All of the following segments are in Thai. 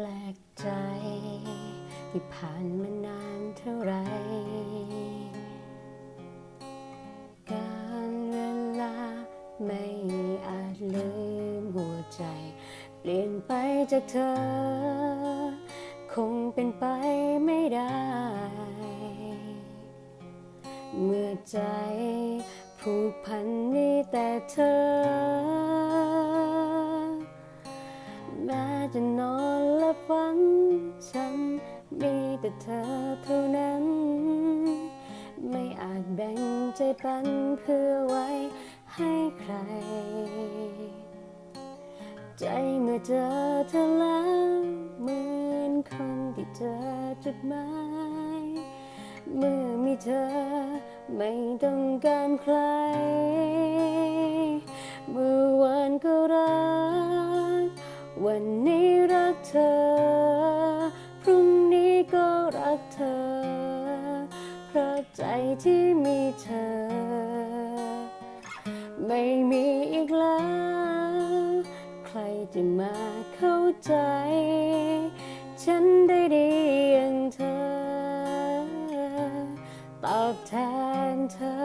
ปลกใจ ที่ผ่านมานานเท่าไร การเวลาไม่อาจลืมหัวใจ เปลี่ยนไปจากเธอ คงเป็นไปไม่ได้ เมื่อใจผูกพันมีแต่เธอ แม้จะนอน แต่เธอเท่านั้น ไม่อาจแบ่งใจปันเพื่อไว้ให้ใคร ใจเมื่อเจอเธอแล้วเหมือนคนที่เจอจุดหมายเมื่อมีเธอไม่ต้องการใคร เมื่อวานก็รักวัน มีเธอ ไม่มีอีกแล้ว ใครจะมาเข้าใจ ฉันได้ดีอย่างเธอ ตอบแทนเธอ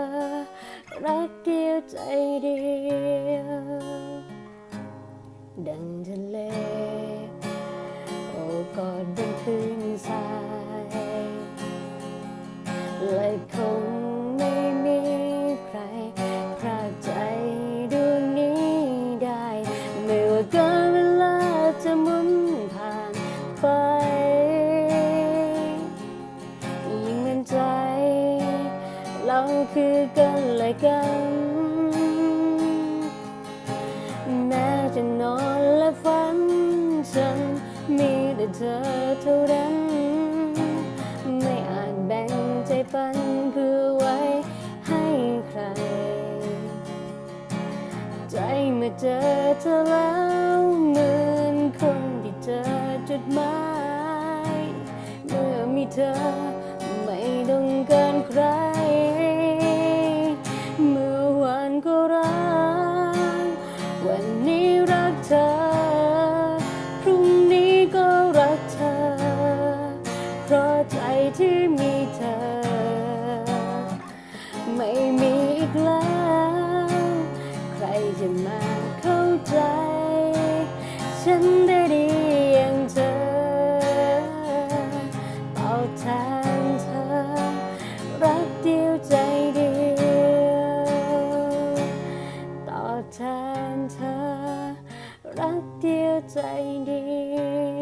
รักเดียวใจเดียว ไป ยิ่งมั่นใจ เราคือกันและกัน แม้จะนอนและฝันฉันมีแต่เธอเท่านั้น ไม่อาจแบ่งใจปันเพื่อไว้ให้ใคร ใจเมื่อเจอเธอแล้วมือ เธอ ไม่ต้องการใคร เมื่อวานก็รัก วันนี้รักเธอ พรุ่งนี้ก็รักเธอ เพราะใจที่มีเธอ ไม่มีอีกแล้ว ใครจะมาเข้าใจ ฉัน แทนเธอ รักเดียวใจเดียว